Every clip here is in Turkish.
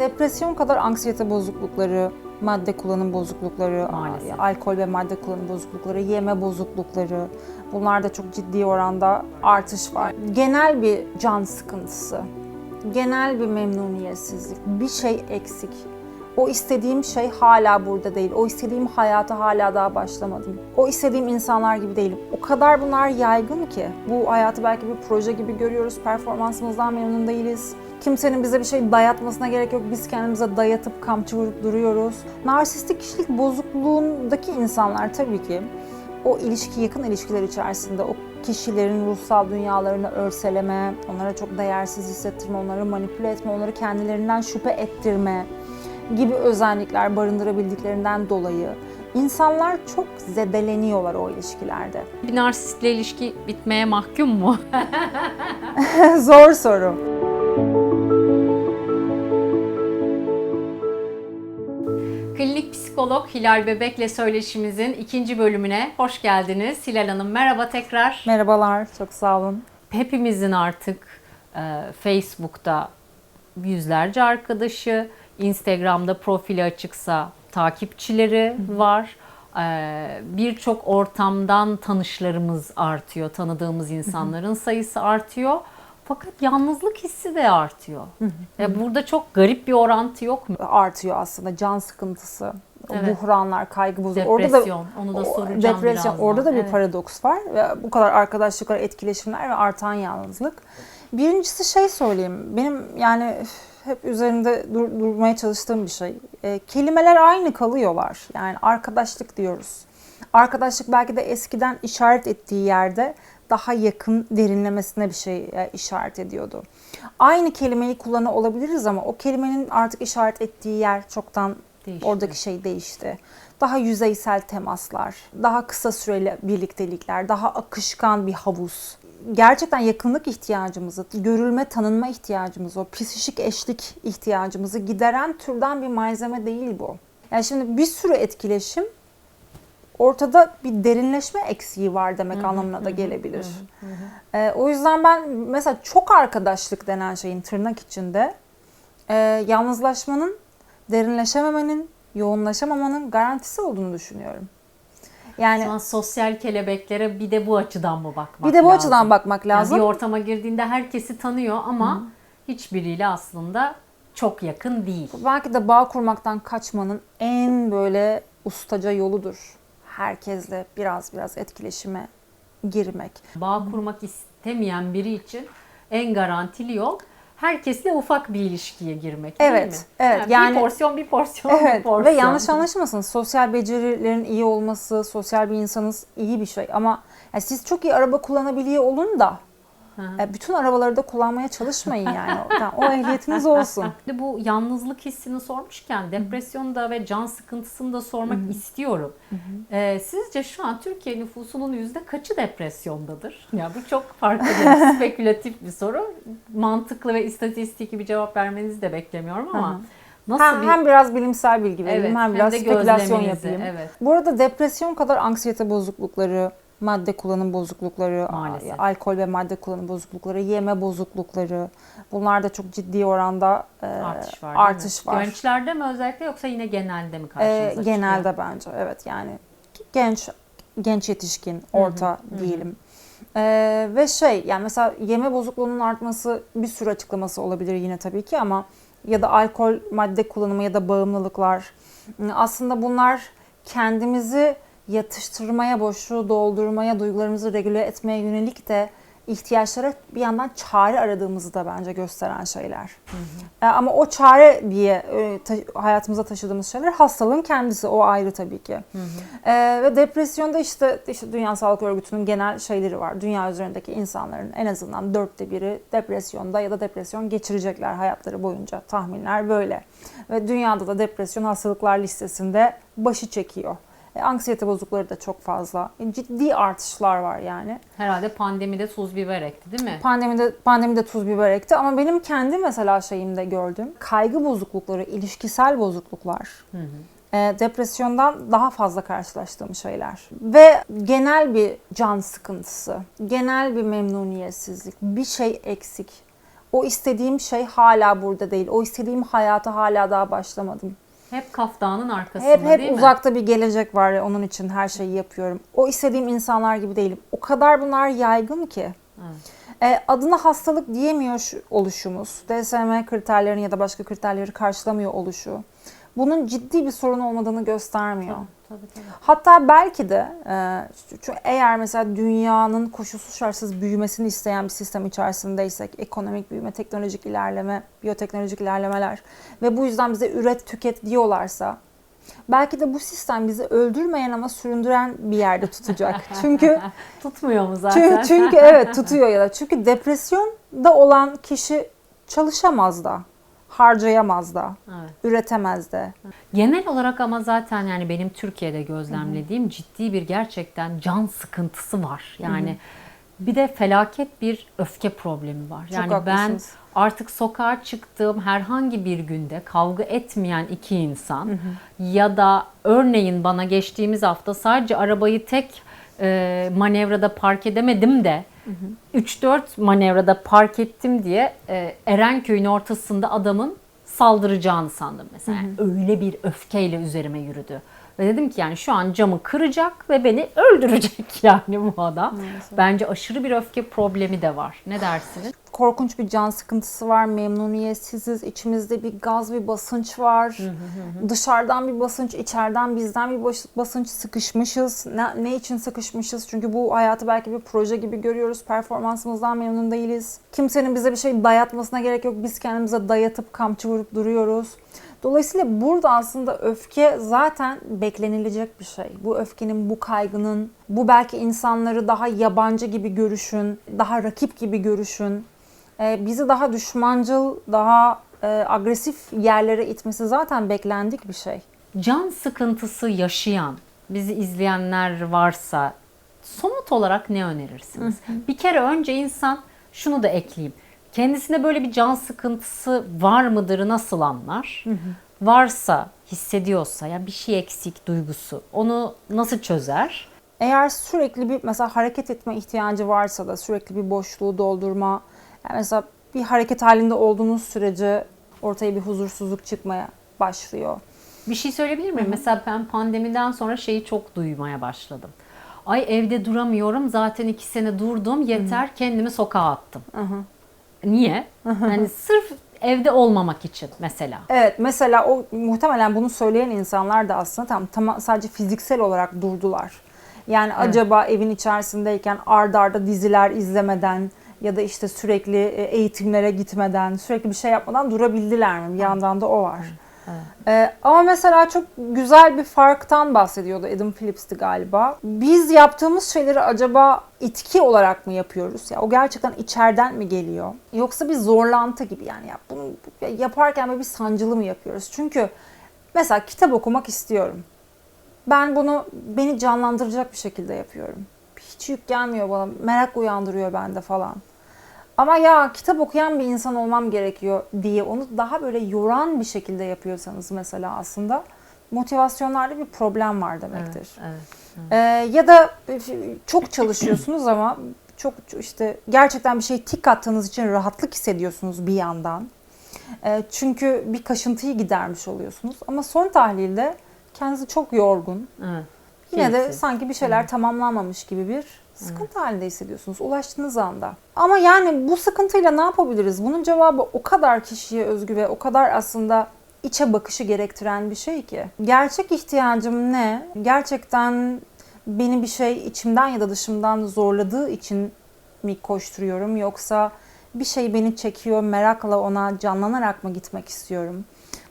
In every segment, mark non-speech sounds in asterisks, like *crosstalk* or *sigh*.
Depresyon kadar anksiyete bozuklukları, madde kullanım bozuklukları, Maalesef. alkol ve madde kullanım bozuklukları, yeme bozuklukları bunlarda çok ciddi oranda artış var. Genel bir can sıkıntısı, genel bir memnuniyetsizlik, bir şey eksik. O istediğim şey hala burada değil. O istediğim hayata hala daha başlamadım. O istediğim insanlar gibi değilim. O kadar bunlar yaygın ki. Bu hayatı belki bir proje gibi görüyoruz. Performansımızdan memnun değiliz. Kimsenin bize bir şey dayatmasına gerek yok. Biz kendimize dayatıp kamçı vurup duruyoruz. Narsistik kişilik bozukluğundaki insanlar tabii ki o ilişki, yakın ilişkiler içerisinde o kişilerin ruhsal dünyalarını örseleme, onlara çok değersiz hissettirme, onları manipüle etme, onları kendilerinden şüphe ettirme gibi özellikler barındırabildiklerinden dolayı insanlar çok zedeleniyorlar o ilişkilerde. Bir narsistle ilişki bitmeye mahkum mu? *laughs* Zor soru. Klinik psikolog Hilal Bebek'le söyleşimizin ikinci bölümüne hoş geldiniz. Hilal Hanım merhaba tekrar. Merhabalar, çok sağ olun. Hepimizin artık e, Facebook'ta yüzlerce arkadaşı, Instagram'da profili açıksa takipçileri var. E, Birçok ortamdan tanışlarımız artıyor, tanıdığımız insanların sayısı artıyor. Fakat yalnızlık hissi de artıyor. E, Burada çok garip bir orantı yok mu? Artıyor aslında can sıkıntısı, Evet. buhranlar, kaygı bozukluğu. Depresyon, onu da soracağım Depresyon, birazdan. orada da bir Evet. paradoks var. Ve bu kadar arkadaşlıklar, etkileşimler ve artan yalnızlık. Birincisi şey söyleyeyim, benim yani hep üzerinde dur- durmaya çalıştığım bir şey. E, kelimeler aynı kalıyorlar. Yani arkadaşlık diyoruz. Arkadaşlık belki de eskiden işaret ettiği yerde daha yakın derinlemesine bir şey e, işaret ediyordu. Aynı kelimeyi kullanıyor olabiliriz ama o kelimenin artık işaret ettiği yer çoktan Değişti. oradaki şey değişti. Daha yüzeysel temaslar, daha kısa süreli birliktelikler, daha akışkan bir havuz. Gerçekten yakınlık ihtiyacımızı, görülme, tanınma ihtiyacımızı, o psişik eşlik ihtiyacımızı gideren türden bir malzeme değil bu. Yani şimdi bir sürü etkileşim ortada bir derinleşme eksiği var demek anlamına da gelebilir. Ee, o yüzden ben mesela çok arkadaşlık denen şeyin tırnak içinde e, yalnızlaşmanın, derinleşememenin, yoğunlaşamamanın garantisi olduğunu düşünüyorum. Yani Şu an sosyal kelebeklere bir de bu açıdan mı bakmak bir de bu lazım? açıdan bakmak Yani lazım. bir ortama girdiğinde herkesi tanıyor ama hiçbiriyle aslında çok yakın değil. Belki de bağ kurmaktan kaçmanın en böyle ustaca yoludur. Herkesle biraz biraz etkileşime girmek. Bağ kurmak istemeyen biri için en garantili yol herkesle ufak bir ilişkiye girmek değil Evet, mi? evet. bir Yani- porsiyon bir porsiyon bir Evet porsiyon. ve yanlış anlaşılmasın. Sosyal becerilerin iyi olması, sosyal bir insanız iyi bir şey ama yani siz çok iyi araba kullanabiliyor olun da e, bütün arabaları da kullanmaya çalışmayın yani. *laughs* Yani o ehliyetiniz olsun. Bu yalnızlık hissini sormuşken depresyonda ve can sıkıntısını da sormak istiyorum. Ee, sizce şu an Türkiye nüfusunun yüzde kaçı depresyondadır? Ya bu çok farklı bir *laughs* spekülatif bir soru. Mantıklı ve istatistiki bir cevap vermenizi de beklemiyorum ama nasıl Hem, bir hem biraz bilimsel bilgi vereyim Evet, hem hem biraz spekülasyon yapayım. evet. Bu arada depresyon kadar anksiyete bozuklukları, madde kullanım bozuklukları, Maalesef. alkol ve madde kullanım bozuklukları, yeme bozuklukları bunlar da çok ciddi oranda e, artış var. artış var. Gençlerde mi özellikle yoksa yine genelde mi Ee, karşınıza çıkıyor? genelde bence evet yani genç genç yetişkin orta diyelim. Ee, ve şey yani mesela yeme bozukluğunun artması bir sürü açıklaması olabilir yine tabii ki ama ya da alkol madde kullanımı ya da bağımlılıklar aslında bunlar kendimizi yatıştırmaya, boşluğu doldurmaya, duygularımızı regüle etmeye yönelik de ihtiyaçlara bir yandan çare aradığımızı da bence gösteren şeyler. E, Ama o çare diye e, hayatımıza taşıdığımız şeyler hastalığın kendisi. O ayrı tabii ki. E, ve depresyonda işte, işte Dünya Sağlık Örgütü'nün genel şeyleri var. Dünya üzerindeki insanların en azından dörtte biri depresyonda ya da depresyon geçirecekler hayatları boyunca. Tahminler böyle. Ve dünyada da depresyon hastalıklar listesinde başı çekiyor. E, anksiyete bozuklukları da çok fazla. E, ciddi artışlar var yani. Herhalde pandemide tuz biber ekti değil mi? Pandemide pandemide tuz biber ekti ama benim kendi mesela şeyimde gördüğüm kaygı bozuklukları, ilişkisel bozukluklar. e, depresyondan daha fazla karşılaştığım şeyler. Ve genel bir can sıkıntısı, genel bir memnuniyetsizlik, bir şey eksik. O istediğim şey hala burada değil. O istediğim hayata hala daha başlamadım. Hep kaftanın arkasında Hep hep değil mi? uzakta bir gelecek var ve onun için her şeyi yapıyorum. O istediğim insanlar gibi değilim. O kadar bunlar yaygın ki. E, adına hastalık diyemiyor şu- oluşumuz, DSM kriterlerini ya da başka kriterleri karşılamıyor oluşu. Bunun ciddi bir sorun olmadığını göstermiyor. Tabii, tabii. Hatta belki de e, çünkü eğer mesela dünyanın koşulsuz şartsız büyümesini isteyen bir sistem içerisindeysek, ekonomik büyüme, teknolojik ilerleme, biyoteknolojik ilerlemeler ve bu yüzden bize üret tüket diyorlarsa belki de bu sistem bizi öldürmeyen ama süründüren bir yerde tutacak. *laughs* Çünkü Tutmuyor mu zaten? çünkü, çünkü evet tutuyor ya da çünkü depresyonda olan kişi çalışamaz da, harcayamaz da, Evet. üretemez de. Genel olarak ama zaten yani benim Türkiye'de gözlemlediğim ciddi bir gerçekten can sıkıntısı var. Yani bir de felaket bir öfke problemi var. Çok Yani ben artık sokağa çıktığım herhangi bir günde kavga etmeyen iki insan ya da örneğin bana geçtiğimiz hafta sadece arabayı tek e, manevrada park edemedim de 3-4 manevrada park ettim diye e, Erenköy'ün ortasında adamın saldıracağını sandım mesela. Yani öyle bir öfkeyle üzerime yürüdü. Ve dedim ki yani şu an camı kıracak ve beni *laughs* öldürecek yani bu adam. Bence aşırı bir öfke problemi de var. Ne dersiniz? korkunç bir can sıkıntısı var, memnuniyetsiziz, içimizde bir gaz, bir basınç var. Dışarıdan bir basınç, içeriden bizden bir bas- basınç sıkışmışız. Ne, ne için sıkışmışız? Çünkü bu hayatı belki bir proje gibi görüyoruz. Performansımızdan memnun değiliz. Kimsenin bize bir şey dayatmasına gerek yok. Biz kendimize dayatıp kamçı vurup duruyoruz. Dolayısıyla burada aslında öfke zaten beklenilecek bir şey. Bu öfkenin, bu kaygının, bu belki insanları daha yabancı gibi görüşün, daha rakip gibi görüşün, e, bizi daha düşmancıl, daha e, agresif yerlere itmesi zaten beklendik bir şey. Can sıkıntısı yaşayan bizi izleyenler varsa somut olarak ne önerirsiniz? Bir kere önce insan şunu da ekleyeyim. Kendisine böyle bir can sıkıntısı var mıdır nasıl anlar? Varsa, hissediyorsa ya bir şey eksik duygusu onu nasıl çözer? Eğer sürekli bir mesela hareket etme ihtiyacı varsa da sürekli bir boşluğu doldurma, yani mesela bir hareket halinde olduğunuz sürece ortaya bir huzursuzluk çıkmaya başlıyor. Bir şey söyleyebilir miyim? Mesela ben pandemiden sonra şeyi çok duymaya başladım. Ay evde duramıyorum zaten iki sene durdum yeter kendimi sokağa attım. Niye? Yani sırf evde olmamak için mesela. Evet mesela o muhtemelen bunu söyleyen insanlar da aslında tam, tam sadece fiziksel olarak durdular. Yani acaba evin içerisindeyken ard arda diziler izlemeden ya da işte sürekli e, eğitimlere gitmeden, sürekli bir şey yapmadan durabildiler mi? Bir yandan da o var. Ee, ama mesela çok güzel bir farktan bahsediyordu Adam Phillips'ti galiba. Biz yaptığımız şeyleri acaba itki olarak mı yapıyoruz? Ya o gerçekten içeriden mi geliyor? Yoksa bir zorlantı gibi yani ya bunu yaparken böyle bir sancılı mı yapıyoruz? Çünkü mesela kitap okumak istiyorum. Ben bunu beni canlandıracak bir şekilde yapıyorum. Hiç yük gelmiyor bana. Merak uyandırıyor bende falan. Ama ya kitap okuyan bir insan olmam gerekiyor diye onu daha böyle yoran bir şekilde yapıyorsanız mesela aslında motivasyonlarda bir problem var demektir. Evet. Ee, ya da çok çalışıyorsunuz ama çok işte gerçekten bir şey tik attığınız için rahatlık hissediyorsunuz bir yandan. Ee, çünkü bir kaşıntıyı gidermiş oluyorsunuz. Ama son tahlilde kendinizi çok yorgun, evet. Yine de sanki bir şeyler tamamlanmamış gibi bir sıkıntı halinde hissediyorsunuz ulaştığınız anda. Ama yani bu sıkıntıyla ne yapabiliriz? Bunun cevabı o kadar kişiye özgü ve o kadar aslında içe bakışı gerektiren bir şey ki. Gerçek ihtiyacım ne? Gerçekten beni bir şey içimden ya da dışımdan zorladığı için mi koşturuyorum yoksa bir şey beni çekiyor, merakla ona canlanarak mı gitmek istiyorum?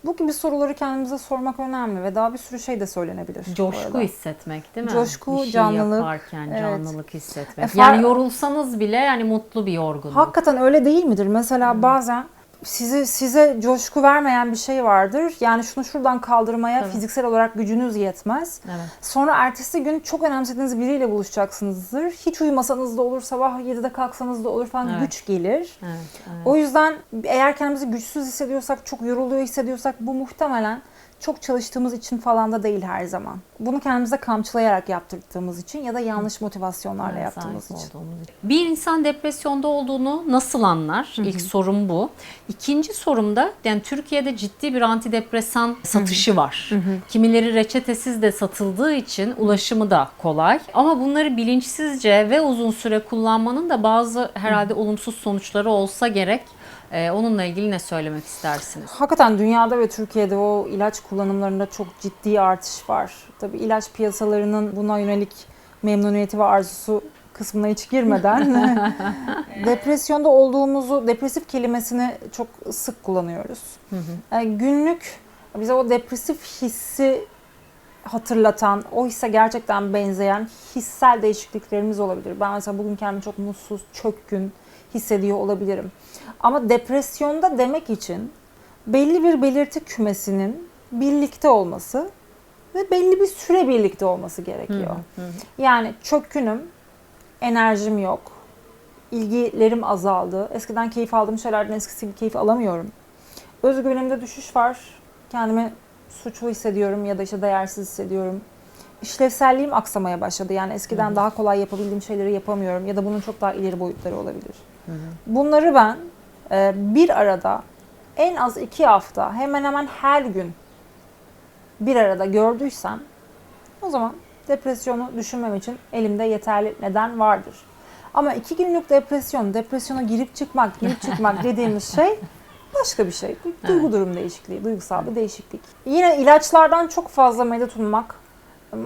Bu gibi soruları kendimize sormak önemli ve daha bir sürü şey de söylenebilir. Coşku hissetmek değil mi? Coşku, bir şey canlılık, yaparken evet. canlılık hissetmek. E, Yani yorulsanız bile yani mutlu bir yorgunluk. Hakikaten öyle değil midir? Mesela bazen sizi size coşku vermeyen bir şey vardır. Yani şunu şuradan kaldırmaya Tabii. fiziksel olarak gücünüz yetmez. Evet. Sonra ertesi gün çok önemsediğiniz biriyle buluşacaksınızdır. Hiç uyumasanız da olur, sabah 7'de kalksanız da olur falan Evet. güç gelir. Evet, evet. O yüzden eğer kendimizi güçsüz hissediyorsak, çok yoruluyor hissediyorsak bu muhtemelen çok çalıştığımız için falan da değil her zaman. Bunu kendimize kamçılayarak yaptırdığımız için ya da yanlış motivasyonlarla Evet, yaptığımız için. olduğumuz. Bir insan depresyonda olduğunu nasıl anlar? İlk sorum bu. İkinci sorum da yani Türkiye'de ciddi bir antidepresan satışı var. Kimileri reçetesiz de satıldığı için ulaşımı da kolay. Ama bunları bilinçsizce ve uzun süre kullanmanın da bazı herhalde olumsuz sonuçları olsa gerek. Ee, onunla ilgili ne söylemek istersiniz? Hakikaten dünyada ve Türkiye'de o ilaç kullanımlarında çok ciddi artış var. Tabii ilaç piyasalarının buna yönelik memnuniyeti ve arzusu kısmına hiç girmeden *laughs* *laughs* depresyonda olduğumuzu, depresif kelimesini çok sık kullanıyoruz. Yani günlük bize o depresif hissi hatırlatan, o hisse gerçekten benzeyen hissel değişikliklerimiz olabilir. Ben mesela bugün kendimi çok mutsuz, çökkün hissediyor olabilirim. Ama depresyonda demek için belli bir belirti kümesinin birlikte olması ve belli bir süre birlikte olması gerekiyor. Yani çökkünüm, enerjim yok, ilgilerim azaldı. Eskiden keyif aldığım şeylerden eskisi gibi keyif alamıyorum. Özgüvenimde düşüş var. Kendimi suçlu hissediyorum ya da işte değersiz hissediyorum. İşlevselliğim aksamaya başladı. Yani eskiden daha kolay yapabildiğim şeyleri yapamıyorum ya da bunun çok daha ileri boyutları olabilir. Bunları ben e, bir arada en az iki hafta hemen hemen her gün bir arada gördüysem o zaman depresyonu düşünmem için elimde yeterli neden vardır. Ama iki günlük depresyon, depresyona girip çıkmak, girip çıkmak *laughs* dediğimiz şey başka bir şey. Du- Duygu durum değişikliği, duygusal bir değişiklik. Yine ilaçlardan çok fazla medet ummak,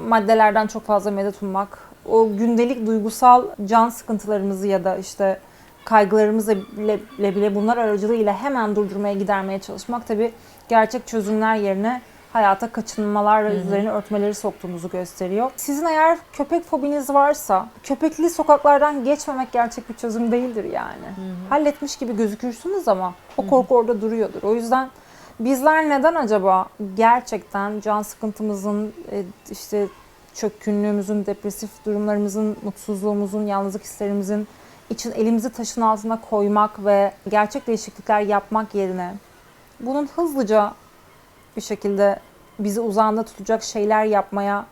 maddelerden çok fazla medet ummak, o gündelik duygusal can sıkıntılarımızı ya da işte kaygılarımızı bile, bile, bile bunlar aracılığıyla hemen durdurmaya, gidermeye çalışmak tabii gerçek çözümler yerine hayata kaçınmalar ve üzerine örtmeleri soktuğumuzu gösteriyor. Sizin eğer köpek fobiniz varsa köpekli sokaklardan geçmemek gerçek bir çözüm değildir yani. Halletmiş gibi gözükürsünüz ama o korku orada duruyordur. O yüzden bizler neden acaba gerçekten can sıkıntımızın, e, işte çökkünlüğümüzün, depresif durumlarımızın, mutsuzluğumuzun, yalnızlık hislerimizin için elimizi taşın altına koymak ve gerçek değişiklikler yapmak yerine bunun hızlıca bir şekilde bizi uzağında tutacak şeyler yapmaya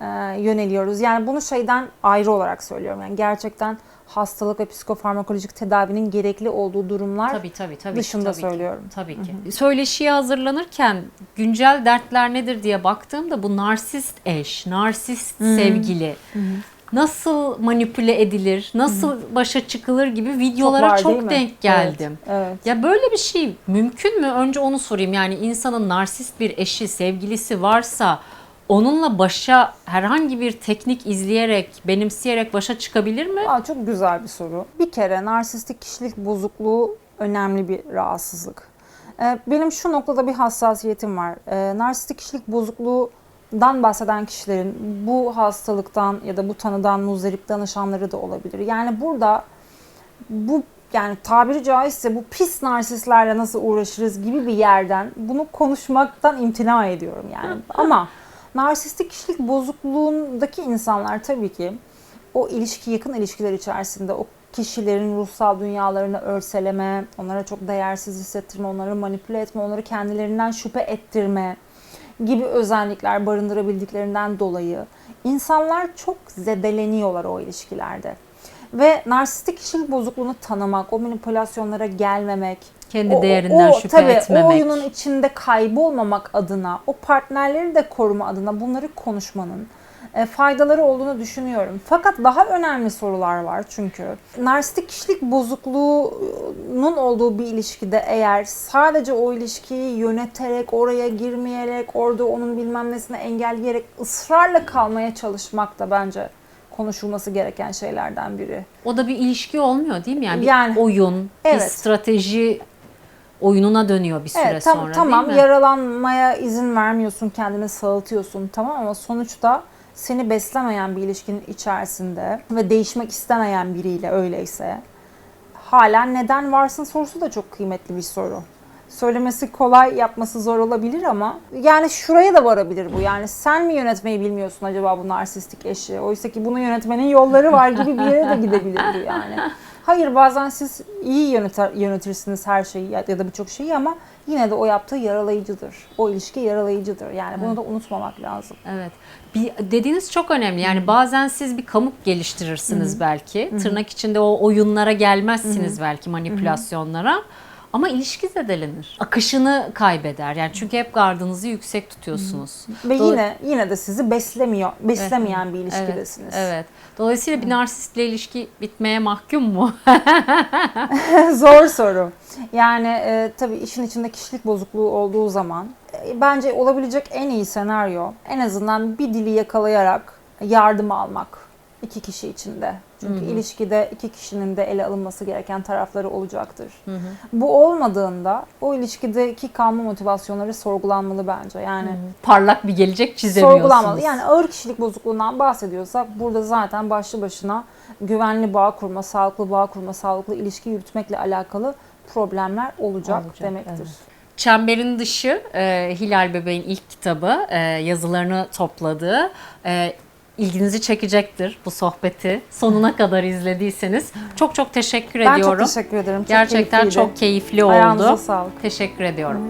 e, yöneliyoruz. Yani bunu şeyden ayrı olarak söylüyorum. Yani gerçekten hastalık ve psikofarmakolojik tedavinin gerekli olduğu durumlar Tabii tabii tabii. dışında tabii söylüyorum. Tabii ki. Söyleşiye hazırlanırken güncel dertler nedir diye baktığımda bu narsist eş, narsist sevgili nasıl manipüle edilir, nasıl başa çıkılır gibi videolara var, çok, değil mi? denk geldim. Evet, evet. Ya böyle bir şey mümkün mü? Önce onu sorayım. Yani insanın narsist bir eşi, sevgilisi varsa onunla başa herhangi bir teknik izleyerek, benimseyerek başa çıkabilir mi? Aa, çok güzel bir soru. Bir kere narsistik kişilik bozukluğu önemli bir rahatsızlık. Ee, benim şu noktada bir hassasiyetim var. Ee, narsistik kişilik bozukluğundan bahseden kişilerin bu hastalıktan ya da bu tanıdan muzdarip danışanları da olabilir. Yani burada bu yani tabiri caizse bu pis narsistlerle nasıl uğraşırız gibi bir yerden bunu konuşmaktan imtina ediyorum yani. Ama narsistik kişilik bozukluğundaki insanlar tabii ki o ilişki yakın ilişkiler içerisinde o kişilerin ruhsal dünyalarını örseleme, onlara çok değersiz hissettirme, onları manipüle etme, onları kendilerinden şüphe ettirme gibi özellikler barındırabildiklerinden dolayı insanlar çok zedeleniyorlar o ilişkilerde. Ve narsistik kişilik bozukluğunu tanımak, o manipülasyonlara gelmemek, Kendi o- değerinden o- şüphe tabii, etmemek. O oyunun içinde kaybolmamak adına, o partnerleri de koruma adına bunları konuşmanın faydaları olduğunu düşünüyorum. Fakat daha önemli sorular var çünkü. Narsistik kişilik bozukluğunun olduğu bir ilişkide eğer sadece o ilişkiyi yöneterek, oraya girmeyerek, orada onun bilmem nesini engelleyerek ısrarla kalmaya çalışmak da bence konuşulması gereken şeylerden biri. O da bir ilişki olmuyor değil mi? Yani bir Yani, oyun, bir evet. strateji oyununa dönüyor bir süre Evet tam, sonra tamam değil mi? yaralanmaya izin vermiyorsun kendini sağaltıyorsun tamam ama sonuçta seni beslemeyen bir ilişkinin içerisinde ve değişmek istemeyen biriyle öyleyse hala neden varsın sorusu da çok kıymetli bir soru. Söylemesi kolay, yapması zor olabilir ama yani şuraya da varabilir bu. Yani sen mi yönetmeyi bilmiyorsun acaba bu narsistik eşi? Oysa ki bunu yönetmenin yolları var gibi bir yere de gidebilir bu yani. Hayır bazen siz iyi yöneter, yönetirsiniz her şeyi ya da birçok şeyi ama yine de o yaptığı yaralayıcıdır. O ilişki yaralayıcıdır. Yani bunu da unutmamak lazım. Evet. Bir, dediğiniz çok önemli. Yani bazen siz bir kamuk geliştirirsiniz belki. Tırnak içinde o oyunlara gelmezsiniz belki manipülasyonlara. Ama ilişki zedelenir. Akışını kaybeder. Yani çünkü hep gardınızı yüksek tutuyorsunuz. Ve Doğru. yine yine de sizi beslemiyor, beslemeyen bir ilişkidesiniz. Evet, evet. Dolayısıyla bir narsistle ilişki bitmeye mahkum mu? *laughs* Zor soru. Yani e, tabii işin içinde kişilik bozukluğu olduğu zaman e, bence olabilecek en iyi senaryo en azından bir dili yakalayarak yardım almak iki kişi içinde. Çünkü ilişkide iki kişinin de ele alınması gereken tarafları olacaktır. Bu olmadığında o ilişkideki kalma motivasyonları sorgulanmalı bence. Yani Parlak bir gelecek çizemiyorsunuz. sorgulanmalı. Yani ağır kişilik bozukluğundan bahsediyorsak burada zaten başlı başına güvenli bağ kurma, sağlıklı bağ kurma, sağlıklı ilişki yürütmekle alakalı problemler olacak, Olacak, demektir. evet. Çemberin Dışı e, Hilal Bebeğin ilk kitabı e, yazılarını topladığı e, ilginizi çekecektir bu sohbeti sonuna kadar izlediyseniz. Çok çok teşekkür Ben ediyorum. çok teşekkür ederim. Çok Gerçekten keyifliydi. çok keyifli oldu. Ayağınıza sağlık. Teşekkür ediyorum.